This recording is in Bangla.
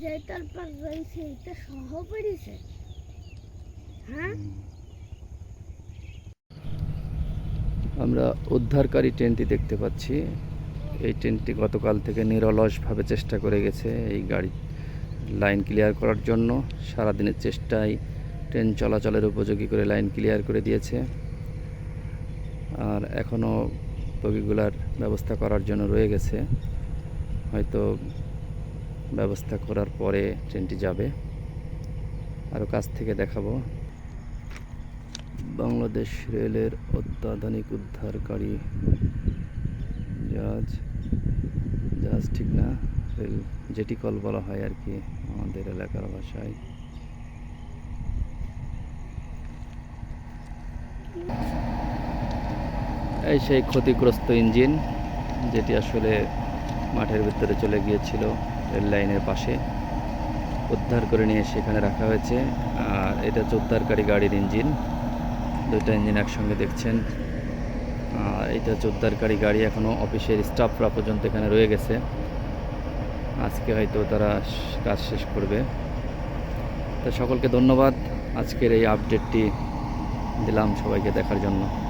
যেটার পর রয়েছে, এটা সহ পড়েছে। হ্যাঁ? আমরা উদ্ধারকারী ট্রেনটি দেখতে পাচ্ছি। এই ট্রেনটি গতকাল থেকে নিরলসভাবে চেষ্টা করে গেছে এই গাড়ি লাইন ক্লিয়ার করার জন্য। সারাদিনের চেষ্টায় ট্রেন চলাচলের উপযোগী করে লাইন ক্লিয়ার করে দিয়েছে। আর এখনও বগিগুলার ব্যবস্থা করার জন্য রয়ে গেছে। হয়তো ব্যবস্থা করার পরে ট্রেনটি যাবে। আরও কাছ থেকে দেখাবো। বাংলাদেশ রেলের অত্যাধুনিক উদ্ধারকারী জাহাজ। জাহাজ ঠিক না, রেল জেটি কল বলা হয় আর কি আমাদের এলাকার ভাষায়। এই সেই ক্ষতিগ্রস্ত ইঞ্জিন যেটি আসলে মাঠের ভিতরে চলে গিয়েছিল। রেল লাইনের পাশে উদ্ধার করে নিয়ে সেখানে রাখা হয়েছে। আর এটা হচ্ছে উদ্ধারকারী গাড়ির ইঞ্জিন। দুইটা ইঞ্জিন একসঙ্গে দেখছেন। আর এটা হচ্ছে উদ্ধারকারী গাড়ি এখনও অফিসের স্টাফরা পর্যন্ত এখানে রয়ে গেছে। আজকে হয়তো তারা কাজ শেষ করবে। তো সকলকে ধন্যবাদ। আজকের এই আপডেটটি দিলাম সবাইকে দেখার জন্য।